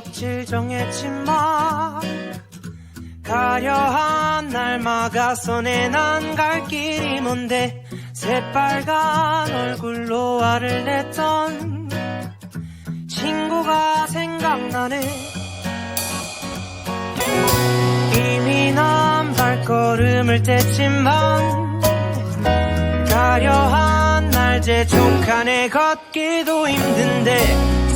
며칠 정했지만 가려한 날 막아서 내난 갈 길이 뭔데. 새빨간 얼굴로 화를 냈던 친구가 생각나네. 이미 난 발걸음을 뗐지만 가려한 날 재촉하네 걷기도 힘든데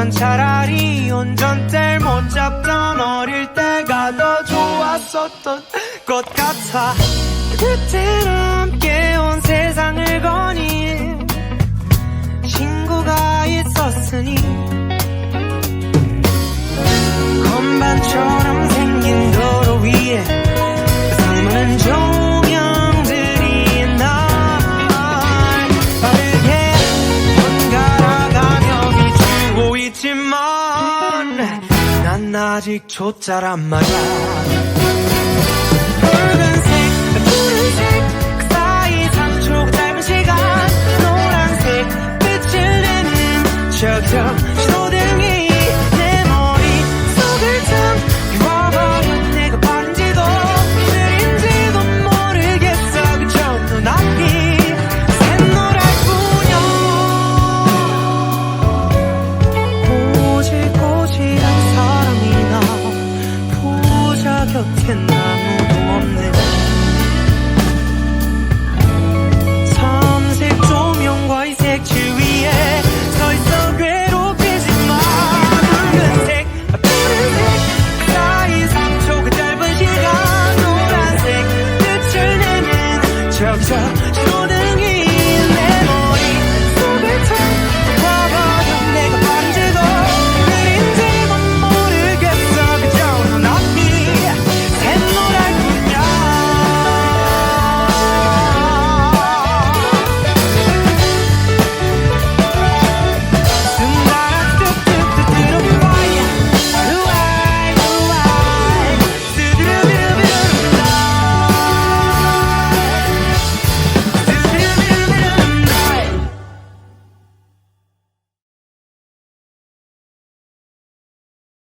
말하자면 차라리 운전대를 못 잡던 어릴 때가 더 좋았었던 것 같아. 그때는 함께 온 난 아직 초짜란 말야